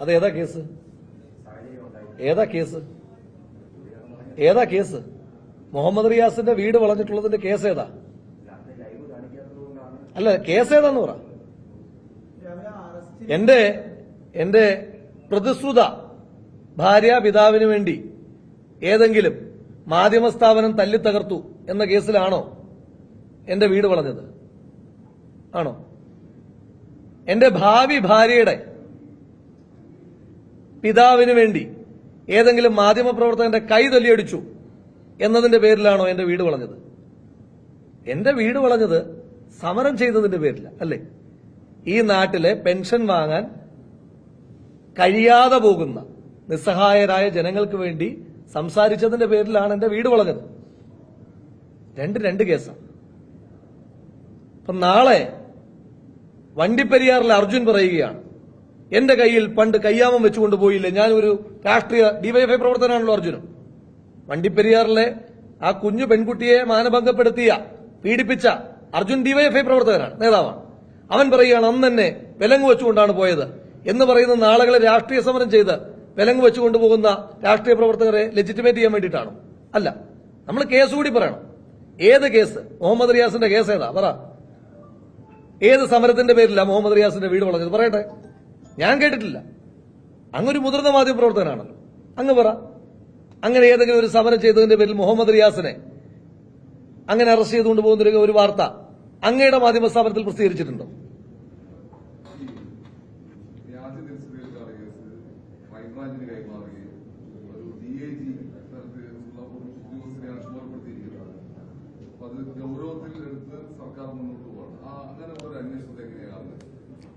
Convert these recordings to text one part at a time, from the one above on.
അത് ഏതാ കേസ്? ഏതാ കേസ്? ഏതാ കേസ്? മുഹമ്മദ് റിയാസിന്റെ വീട് വളഞ്ഞിട്ടുള്ളതിന്റെ കേസ് ഏതാ? അല്ല കേസ് ഏതാന്ന് പറ. എന്റെ എന്റെ പ്രതിശ്രുത ഭാര്യ പിതാവിന് വേണ്ടി ഏതെങ്കിലും മാധ്യമ സ്ഥാപനം തല്ലിത്തകർത്തു എന്ന കേസിലാണോ എന്റെ വീട് വളഞ്ഞത്? ആണോ? എന്റെ ഭാവി ഭാര്യയുടെ പിതാവിന് വേണ്ടി ഏതെങ്കിലും മാധ്യമപ്രവർത്തകന്റെ കൈ തല്ലിയടിച്ചു എന്നതിന്റെ പേരിലാണോ എന്റെ വീട് വളഞ്ഞത്? എന്റെ വീട് വളഞ്ഞത് സമരം ചെയ്തതിന്റെ പേരില്ല അല്ലേ? ഈ നാട്ടിലെ പെൻഷൻ വാങ്ങാൻ കഴിയാതെ പോകുന്ന നിസ്സഹായരായ ജനങ്ങൾക്ക് വേണ്ടി സംസാരിച്ചതിന്റെ പേരിലാണ് എന്റെ വീട് വളഞ്ഞത്. രണ്ട് രണ്ട് കേസാണ് അപ്പൊ നാളെ വണ്ടിപ്പെരിയാറിൽ അർജുൻ പറയുകയാണ്. എന്റെ കയ്യിൽ പണ്ട് കയ്യാമം വെച്ചുകൊണ്ട് പോയില്ലേ? ഒരു രാഷ്ട്രീയ ഡിവൈഎഫ്ഐ പ്രവർത്തനമാണല്ലോ അർജുനൻ. വണ്ടിപ്പെരിയാറിലെ ആ കുഞ്ഞു പെൺകുട്ടിയെ മാനഭംഗപ്പെടുത്തിയ പീഡിപ്പിച്ച അർജുൻ ഡിവൈഎഫ്ഐ പ്രവർത്തകനാണ് നേതാവാണ്. അവൻ പറയുകയാണ് അന്ന് തന്നെ വിലങ്ങ് വെച്ചുകൊണ്ടാണ് പോയത്. എന്ന് പറയുന്ന നാളുകളെ രാഷ്ട്രീയ സമരം ചെയ്ത് വിലങ്ങ് വെച്ചുകൊണ്ട് പോകുന്ന രാഷ്ട്രീയ പ്രവർത്തകരെ ലെജിറ്റിമേറ്റ് ചെയ്യാൻ വേണ്ടിയിട്ടാണോ? അല്ല. നമ്മൾ കേസ് കൂടി പറയണം. ഏത് കേസ്? മുഹമ്മദ് റിയാസിന്റെ കേസ് ഏതാ? പറ. ഏത് സമരത്തിന്റെ പേരില്ല മുഹമ്മദ് റിയാസിന്റെ വീട് വളഞ്ഞത്? പറയട്ടെ. ഞാൻ കേട്ടിട്ടില്ല. അങ്ങൊരു മുതിർന്ന മാധ്യമ പ്രവർത്തകനാണല്ലോ അങ്ങ് പറ. അങ്ങനെ ഏതെങ്കിലും ഒരു സമരം ചെയ്തതിന്റെ പേരിൽ മുഹമ്മദ് റിയാസിനെ അങ്ങനെ അറസ്റ്റ് ചെയ്തുകൊണ്ട് പോകുന്ന ഒരു- വാർത്ത അങ്ങയുടെ മാധ്യമ സ്ഥാപനത്തിൽ പ്രസിദ്ധീകരിച്ചിട്ടുണ്ടോ?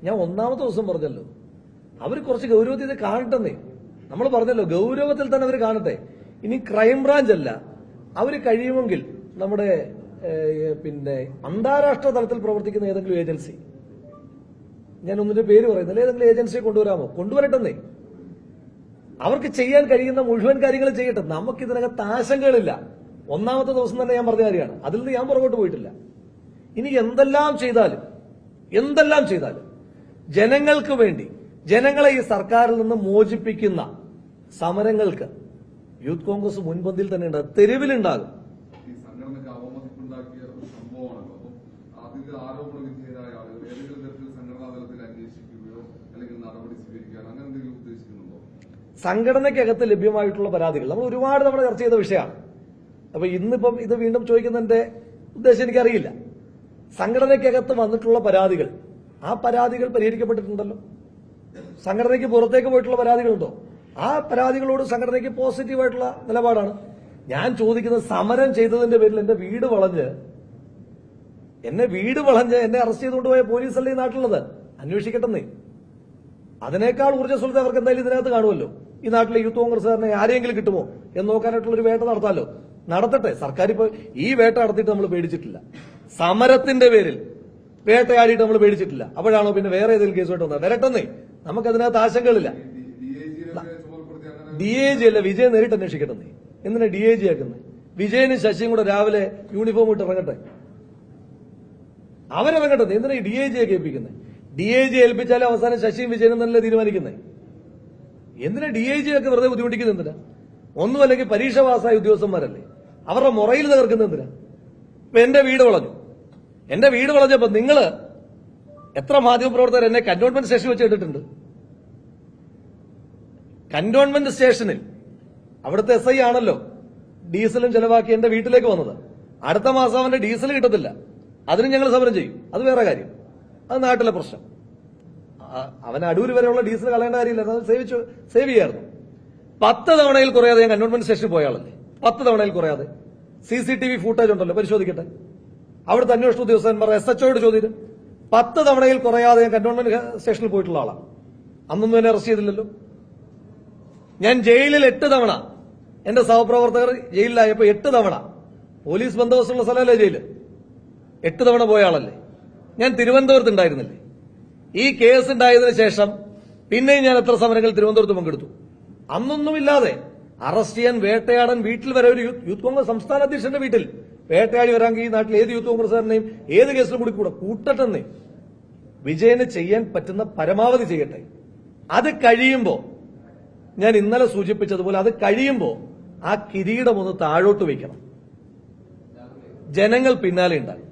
ഞാൻ ഒന്നാമത്തെ ദിവസം പറഞ്ഞല്ലോ. അവർ കുറച്ച് ഗൗരവത്തിൽ ഇത് കാണട്ടെന്നേ. നമ്മൾ പറഞ്ഞല്ലോ ഗൗരവത്തിൽ തന്നെ അവർ കാണട്ടെ. ഇനി ക്രൈംബ്രാഞ്ച് അല്ല. അവർ കഴിയുമെങ്കിൽ നമ്മുടെ പിന്നെ അന്താരാഷ്ട്ര തലത്തിൽ പ്രവർത്തിക്കുന്ന ഏതെങ്കിലും ഏജൻസി. ഞാൻ ഒന്നിന്റെ പേര് പറയുന്നില്ല. ഏതെങ്കിലും ഏജൻസിയെ കൊണ്ടുവരാമോ? കൊണ്ടുവരട്ടെന്നേ. അവർക്ക് ചെയ്യാൻ കഴിയുന്ന മുഴുവൻ കാര്യങ്ങൾ ചെയ്യട്ടെ. നമുക്ക് ഇതിനകത്ത് ആശങ്കകളില്ല. ഒന്നാമത്തെ ദിവസം തന്നെ ഞാൻ പറഞ്ഞ കാര്യമാണ്. അതിൽ നിന്ന് ഞാൻ പുറകോട്ട് പോയിട്ടില്ല. ഇനി എന്തെല്ലാം ചെയ്താലും എന്തെല്ലാം ചെയ്താലും ജനങ്ങൾക്ക് വേണ്ടി ജനങ്ങളെ ഈ സർക്കാരിൽ നിന്ന് മോചിപ്പിക്കുന്ന സമരങ്ങൾക്ക് യൂത്ത് കോൺഗ്രസ് മുൻപന്തിയിൽ തന്നെ ഉണ്ട്. തെരുവിലുണ്ടാകും. സംഘടനയ്ക്കകത്ത് ലഭ്യമായിട്ടുള്ള പരാതികൾ. നമ്മൾ ഒരുപാട് നമ്മൾ ചർച്ച ചെയ്ത വിഷയമാണ്. അപ്പൊ ഇന്നിപ്പം ഇത് വീണ്ടും ചോദിക്കുന്നതിന്റെ ഉദ്ദേശം എനിക്കറിയില്ല. സംഘടനയ്ക്കകത്ത് വന്നിട്ടുള്ള പരാതികൾ ആ പരാതികൾ പരിഹരിക്കപ്പെട്ടിട്ടുണ്ടല്ലോ. സംഘടനയ്ക്ക് പുറത്തേക്ക് പോയിട്ടുള്ള പരാതികളുണ്ടോ? ആ പരാതികളോട് സംഘടനയ്ക്ക് പോസിറ്റീവായിട്ടുള്ള നിലപാടാണ്. ഞാൻ ചോദിക്കുന്നത് സമരം ചെയ്തതിന്റെ പേരിൽ എന്റെ വീട് വളഞ്ഞ് എന്നെ വീട് വളഞ്ഞ് എന്നെ അറസ്റ്റ് ചെയ്തുകൊണ്ട് പോയ പോലീസല്ലേ ഈ നാട്ടിലുള്ളത്? അന്വേഷിക്കട്ടെന്നേ. അതിനേക്കാൾ ഊർജസ്വലത അവർക്ക് എന്തായാലും ഇതിനകത്ത് കാണുമല്ലോ. ഈ നാട്ടിലെ യൂത്ത് കോൺഗ്രസ്സുകാരനെ ആരെങ്കിലും കിട്ടുമോ എന്ന് നോക്കാനായിട്ടുള്ള ഒരു വേട്ട നടത്താമല്ലോ നടത്തട്ടെ. സർക്കാർ ഇപ്പൊ ഈ വേട്ട നടത്തിയിട്ട് നമ്മൾ പേടിച്ചിട്ടില്ല. സമരത്തിന്റെ പേരിൽ വേട്ടയാടിയിട്ട് നമ്മൾ പേടിച്ചിട്ടില്ല. അപ്പോഴാണോ പിന്നെ വേറെ ഏതെങ്കിലും കേസുമായിട്ട് വന്നത്? വരട്ടെന്നേ. നമുക്കതിനകത്ത് ആശങ്കകളില്ല. ഡി എ ജി അല്ല വിജയ് നേരിട്ട് അന്വേഷിക്കട്ടെ നീ. എന്തിനാ ഡി എ ജി ആക്കുന്നത് വിജയനും ശശിയും കൂടെ രാവിലെ യൂണിഫോം ഇട്ട് ഇറങ്ങട്ടെ? അവരിറങ്ങട്ടെ നീ? എന്തിനാ ഡി എ ജിയെ കേൾപ്പിക്കുന്നത് ഡി എ ജി ഏൽപ്പിച്ചാലും അവസാനം ശശിയും വിജയനും തന്നെ തീരുമാനിക്കുന്നത് എന്തിനാ ഡി എ ജി ഒക്കെ വെറുതെ ബുദ്ധിമുട്ടിക്കുന്നത് എന്തിനാ? ഒന്നും അല്ലെങ്കിൽ പരീക്ഷ പാസ്സായ ഉദ്യോഗസ്ഥന്മാരല്ലേ? അവരുടെ മുറയിൽ തകർക്കുന്നത് എന്തിനാ? എന്റെ വീട് വളഞ്ഞു. എന്റെ വീട് വളഞ്ഞപ്പോ നിങ്ങൾ എത്ര മാധ്യമപ്രവർത്തകർ എന്നെ കന്റോൺമെന്റ് സ്റ്റേഷൻ വെച്ച് കേട്ടിട്ടുണ്ട്? കന്റോൺമെന്റ് സ്റ്റേഷനിൽ. അവിടുത്തെ എസ് ഐ ആണല്ലോ ഡീസലും ചെലവാക്കി എന്റെ വീട്ടിലേക്ക് വന്നത്. അടുത്ത മാസം അവന്റെ ഡീസൽ കിട്ടത്തില്ല. അതിന് ഞങ്ങൾ സമരം ചെയ്യും. അത് വേറെ കാര്യം. അത് നാട്ടിലെ പ്രശ്നം. അവൻ അടൂര് വരെയുള്ള ഡീസൽ കളയേണ്ട കാര്യമില്ല സേവ് ചെയ്യായിരുന്നു. പത്ത് തവണയിൽ കുറയാതെ ഞാൻ കന്റോൺമെന്റ് സ്റ്റേഷനിൽ പോയ ആളല്ലേ? പത്ത് തവണയിൽ കുറയാതെ. C C T V footage ഉണ്ടല്ലോ പരിശോധിക്കട്ടെ. അവിടുത്തെ അന്വേഷണ ഉദ്യോഗസ്ഥന്മാർ എസ് എച്ച് ഒയോട് ചോദ്യം പത്ത് തവണയിൽ കുറയാതെ ഞാൻ കന്റോൺമെന്റ് സ്റ്റേഷനിൽ പോയിട്ടുള്ള ആളാണ് അന്നൊന്നും എന്നെ അറസ്റ്റ് ചെയ്തില്ലല്ലോ. ഞാൻ ജയിലിൽ എട്ട് തവണ എന്റെ സഹപ്രവർത്തകർ ജയിലിലായപ്പോ എട്ട് തവണ പോലീസ് ബന്ദോബസ്തുള്ള സ്ഥലമല്ലേ ജയിൽ? എട്ട് തവണ പോയ ആളല്ലേ? ഞാൻ തിരുവനന്തപുരത്ത് ഉണ്ടായിരുന്നില്ലേ? ഈ കേസ് ഉണ്ടായതിനു ശേഷം പിന്നെയും ഞാൻ എത്ര സമരങ്ങൾ തിരുവനന്തപുരത്ത് പങ്കെടുത്തു? അന്നൊന്നുമില്ലാതെ അറസ്റ്റ് ചെയ്യാൻ വേട്ടയാടാൻ വീട്ടിൽ വരെ ഒരു യൂത്ത് കോൺഗ്രസ് സംസ്ഥാന അധ്യക്ഷന്റെ വീട്ടിൽ വേട്ടയാടി വരാൻ ഈ നാട്ടിൽ ഏത് യൂത്ത് കോൺഗ്രസ്സുകാരനെയും ഏത് കേസിലും കൂടി കൂടെ കൂട്ടട്ടെന്ന് വിജയന് ചെയ്യാൻ പറ്റുന്ന പരമാവധി ചെയ്യട്ടെ. അത് കഴിയുമ്പോൾ ഞാൻ ഇന്നലെ സൂചിപ്പിച്ചതുപോലെ അത് കഴിയുമ്പോൾ ആ കിരീടം ഒന്ന് താഴോട്ട് വയ്ക്കണം. ജനങ്ങൾ പിന്നാലെ ഉണ്ടാകും.